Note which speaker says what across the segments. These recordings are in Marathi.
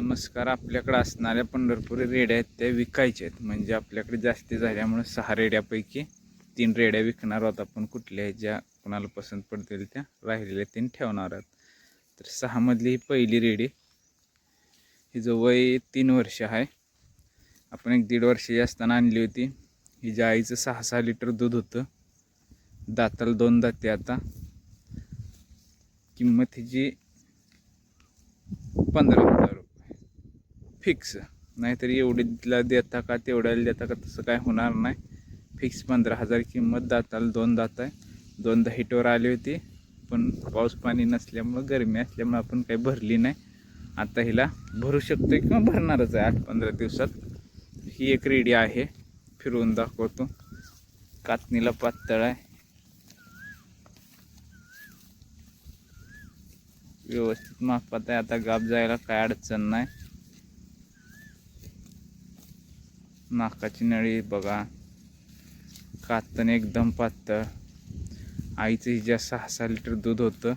Speaker 1: नमस्कार आपल्याकडे असणाऱ्या पंढरपुरी रेड्या आहेत त्या विकायच्या आहेत. म्हणजे आपल्याकडे जास्ती झाल्यामुळे सहा रेड्यापैकी तीन रेड्या विकणार आहोत आपण. कुठल्या आहेत ज्या कोणाला पसंत पडतील त्या राहिलेल्या तीन ठेवणार आहोत. तर सहामधली ही पहिली रेडी. हिचं वय तीन वर्ष आहे. आपण एक दीड वर्षाची असताना आणली होती. हिच्या आईचं सहा सहा लिटर दूध होतं दाताला दोन दाते आता. किंमत हिची पंधरा हजार फिक्स नाहीतर एवढीला देता का तेवढ्याला देता का तसं काय होणार नाही. फिक्स पंधरा हजार किंमत दाताला दोन दात आहे. दोनदा हिटवर आली होती पण पाऊस पाणी नसल्यामुळं गरमी असल्यामुळं आपण काही भरली नाही. आता हिला भरू शकतो किंवा भरणारच आहे आठ पंधरा दिवसात. ही एक रेडी आहे फिरवून दाखवतो. कातणीला पातळ आहे. व्यवस्थित माफत आहे. आता गाप जायला काय अडचण नाही. नाकाची नळी बघा. कातण एकदम पातळ. आईचं हिच्या सहा सहा लिटर दूध होतं.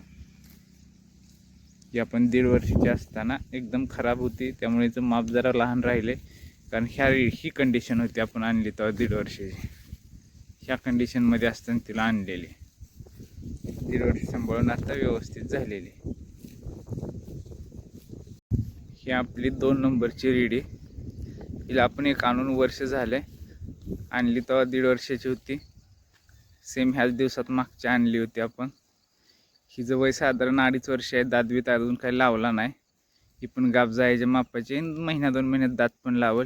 Speaker 1: जी आपण दीड वर्षाची असताना एकदम खराब होती. त्यामुळे हिचं माप जरा लहान राहिले. कारण ह्या ही कंडिशन होती आपण आणली तेव्हा दीड वर्षाची. ह्या कंडिशनमध्ये असताना तिला आणलेली. दीड वर्ष सांभाळून आता व्यवस्थित झालेली. ही आपली दोन नंबरची रेडी. हिला आपण एक आणून वर्ष झालं. आहे आणली तेव्हा दीड वर्षाची होती. सेम ह्याच दिवसात मागच्या आणली होती आपण. हिचं वय साधारण अडीच वर्ष आहे. दात बीत अजून काही लावला नाही. ही पण गाप जायच्या मापाची महिना दोन महिन्यात दात पण लावल.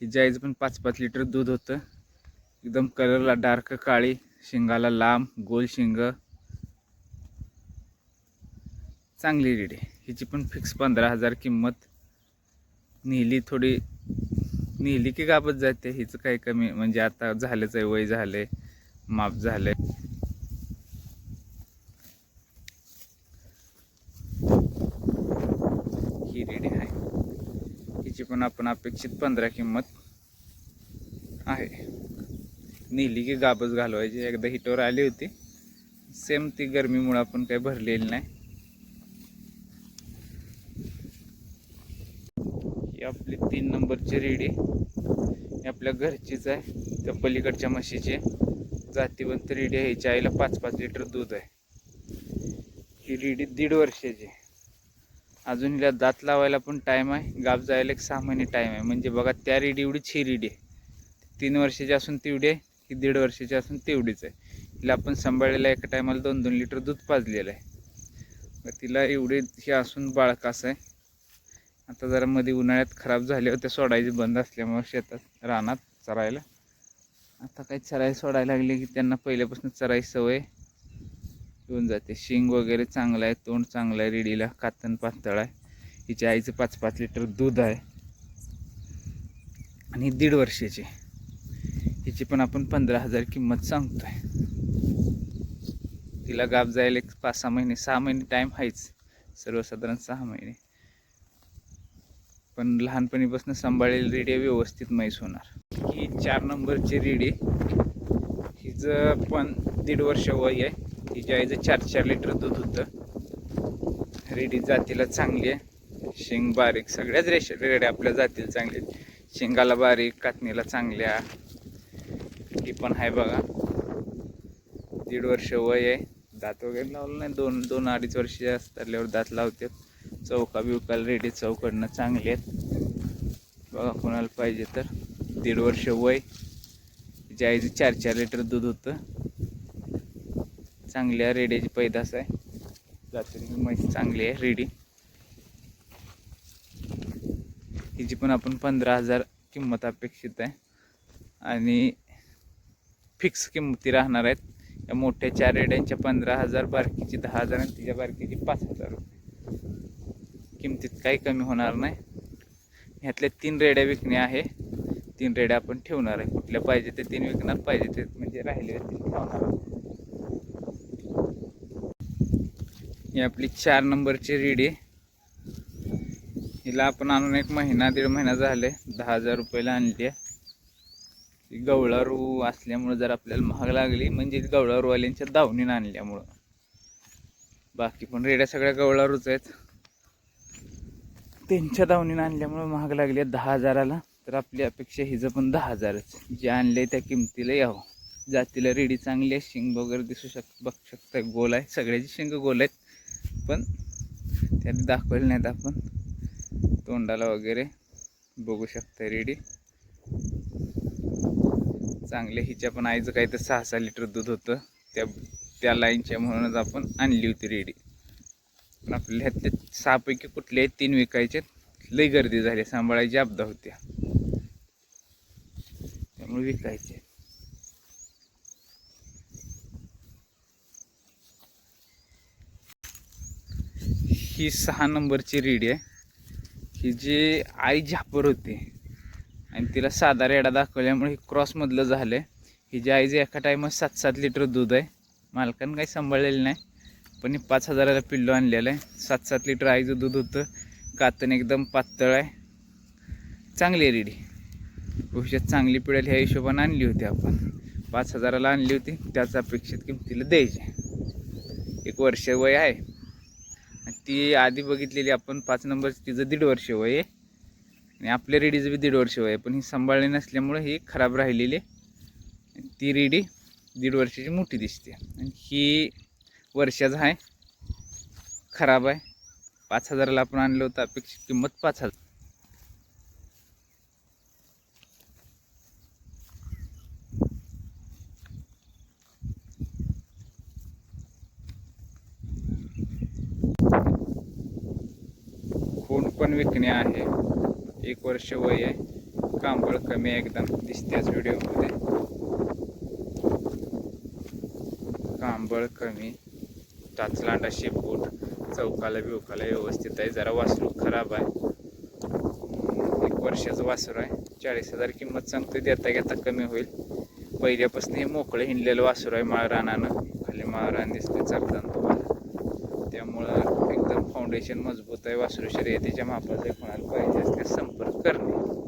Speaker 1: ही जायचं पण पाच पाच लिटर दूध होतं. एकदम कलरला डार्क काळी शिंगाला लांब गोल शिंग. चांगली रेडी हिची पण फिक्स पंधरा हजार किंमत. नेली थोडी नेली की गाबत जाते. हिचं काही कमी म्हणजे आता झालंच आहे वय झाले माप झालंय. ही रेडी आहे. हिची पण आपण अपेक्षित पंधरा किंमत आहे. नेली की गाबच घालवायची. एकदा हिटवर आली होती. सेम ती गरमीमुळे आपण काही भरलेली नाही ही आपली तीन नंबरची रेडी आपल्या घरचीच आहे. त्या पलीकडच्या म्हशीची जातीवंत रेडी आहे. हिच्या आईला पाच पाच लिटर दूध आहे. ही रेडी दीड वर्षाची आहे. अजून हिला दात लावायला पण टाईम आहे. गाप जायला एक सहा महिने टाईम आहे. म्हणजे बघा त्या रेडी एवढीच ही रेडी आहे. तीन वर्षाची असून तेवढी आहे. ही दीड वर्षाची असून तेवढीच आहे. हिला आपण सांभाळलेला एका टायमाला दोन दोन लिटर दूध पाजलेलं आहे. तिला एवढी हे असून बाळकास आहे. आता जरा मध्ये उन्हाळ्यात खराब झाले होते सोडायचे बंद असल्यामुळे शेतात रानात चरायला. आता काही चरायला सोडायला लागले की त्यांना पहिल्यापासून चरायची सवय येऊन जाते. शिंग वगैरे चांगलं आहे तोंड चांगलं आहे रेडीला कातन पातळ आहे. हिच्या आईचं पाच पाच लिटर दूध आहे. आणि दीड वर्षाची. हिची पण आपण पंधरा हजार किंमत सांगतोय. तिला गाप जायला एक पाच सहा महिने सहा महिने टाईम आहेच. सर्वसाधारण सहा महिने. पण लहानपणीपासून सांभाळलेली रेडी व्यवस्थित मैस होणार. ही चार नंबरची रेडी हिचं पण दीड वर्ष वय आहे. हिच्या आईचं चार चार लिटर दूध होतं. रेडी जातीला चांगली आहे. शेंग बारीक सगळ्याच रेष रेड्या आपल्या जातील चांगल्या आहेत. शेंगाला बारीक कातणीला चांगल्या. ही पण आहे बघा. दीड वर्ष वय आहे. दात वगैरे लावलं नाही. दोन दोन अडीच वर्ष असल्यावर दात लावतात. चौका बिवकाला रेडी चौकडनं चांगले आहेत. बघा कोणाला पाहिजे तर. दीड वर्ष वय. तिच्या आईचं चार चार लिटर दूध होतं. चांगल्या रेड्याची पैदास आहे. जातील म्हैस चांगली आहे रेडी. हिची पण आपण पंधरा हजार किंमत अपेक्षित आहे. आणि फिक्स किंमती राहणार आहेत. या मोठ्या चार रेड्यांच्या पंधरा हजार बारकीची दहा हजार आणि तिच्या बारकीची पाच हजार रुपये. किमतीत काही कमी होणार नाही. ह्यातल्या तीन रेड्या विकणे आहे. तीन रेड्या आपण ठेवणार आहे. कुठल्या पाहिजे ते तीन विकणार पाहिजे ते म्हणजे राहिले ठेवणार ही आपली चार नंबरची रेडी हिला आपण आणून एक महिना दीड महिना झाले दहा हजार रुपयाला आणली आहे. गवळारू असल्यामुळं जर आपल्याला महाग लागली म्हणजे गवळारूवाल्यांच्या दावणीनं आणल्यामुळं. बाकी पण रेड्या सगळ्या गवळारूच आहेत. त्यांच्या दावणीनं आणल्यामुळं महाग लागले दहा हजाराला. तर आपली अपेक्षा हिचं पण दहा हजारच. जे आणले त्या किमतीला यावं. जातीला रेडी चांगली आहे शिंग वगैरे दिसू शक बघू शकता गोल आहे. सगळ्याची शिंग गोल आहेत. पण त्याने दाखवले नाहीत आपण. तोंडाला वगैरे बघू शकता रेडी. चांगले हिच्या पण आईचं काही तर सहा सहा लिटर दूध होतं. त्या त्या लाईनच्या म्हणूनच आपण आणली होती रेडी. पण आपल्या ह्यातले सहापैकी कुठलेही तीन विकायचे लई गर्दी झाली सांभाळायची आपदा होत्या त्यामुळे विकायचे ही सहा नंबरची रेडी आहे. ही जी आई झापर होती आणि तिला साधा रेडा दाखवल्यामुळे ही क्रॉसमधलं झालं आहे ही जी आईचं एका टायमात सात सात लिटर दूध आहे मालकानं काही सांभाळलेलं नाही. पण पाच हजाराला पिल्लू आणलेलं आहे. सात सात लिटर आईचं दूध होतं. कातन एकदम पातळ आहे. चांगली आहे रेडी. भविष्यात चांगली पिळेल ह्या हिशोबाने आणली होती आपण. पाच हजाराला आणली होती. त्याच अपेक्षित किमतीला द्यायची. एक वर्ष वय आहे. आणि ती आधी बघितलेली आपण पाच नंबर तिचं दीड वर्ष वय आहे. आणि आपल्या रेडीचं बी दीड वर्ष वय आहे. पण ही सांभाळली नसल्यामुळं ही खराब राहिलेली आहे. ती रेडी दीड वर्षाची मोठी दिसते. आणि ही वर्षाचा आहे. खराब आहे. पाच हजाराला आपण आणलं होतं अपेक्षित किंमत पाच हजार. खूण पण विकणे आहे. एक वर्ष वय आहे. कांबळ कमी आहे एकदम. दिसतेच व्हिडिओमध्ये कांबळ कमी. टाचलांडा शेपूट चौकाला बिवकाला व्यवस्थित आहे. जरा वासरू खराब आहे. एक वर्षाचं वासरू आहे. चाळीस हजार किंमत सांगतो देता घेता कमी होईल. पहिल्यापासून हे मोकळं हिंडलेलं वासरू आहे माळ रानानं खाली माळरान दिसते चालताना तुम्हाला. त्यामुळं एकदम फाउंडेशन मजबूत आहे. वासरू शर्यतीच्या मापाचे कोणाला पाहिजे असते संपर्क करणे